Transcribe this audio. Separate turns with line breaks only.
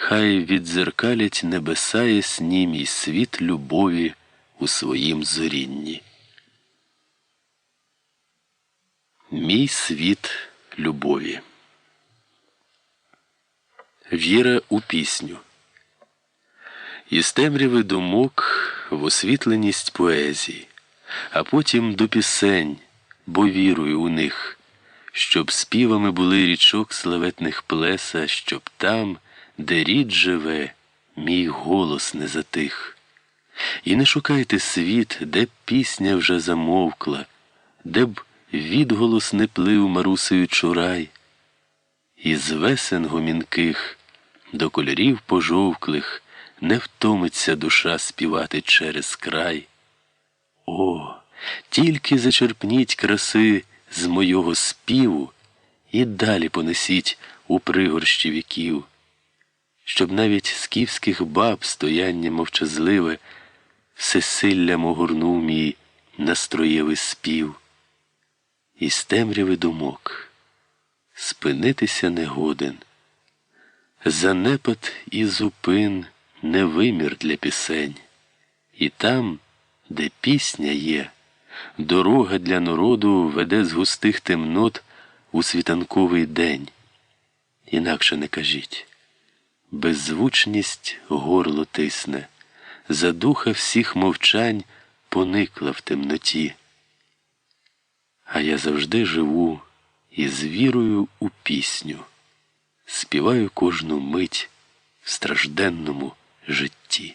хай віддзеркалять небеса ясні мій світ любові у своїм зорінні. Мій світ любові. Віра у пісню. Із темряви думок в освітленість поезії, а потім до пісень, бо вірую у них, щоб співами були річок славетних плеса, щоб там, де рід живе, мій голос не затих. І не шукайте світ, де пісня вже замовкла, де б відголос не плив марусею чурай, із весен гомінких до кольорів пожовклих не втомиться душа співати через край. О, тільки зачерпніть краси з мойого співу і далі понесіть у пригорщі віків, щоб навіть скіфських баб стояння мовчазливе всесиллям огорнув мій настроєвий спів. Із темряви думок спинитися не годен. Занепад і зупин не вимір для пісень, і там, де пісня є, дорога для народу веде з густих темнот у світанковий день. Інакше не кажіть, беззвучність горло тисне, задуха всіх мовчань поникла в темноті. А я завжди живу із вірою у пісню, співаю кожну мить в стражденному житті.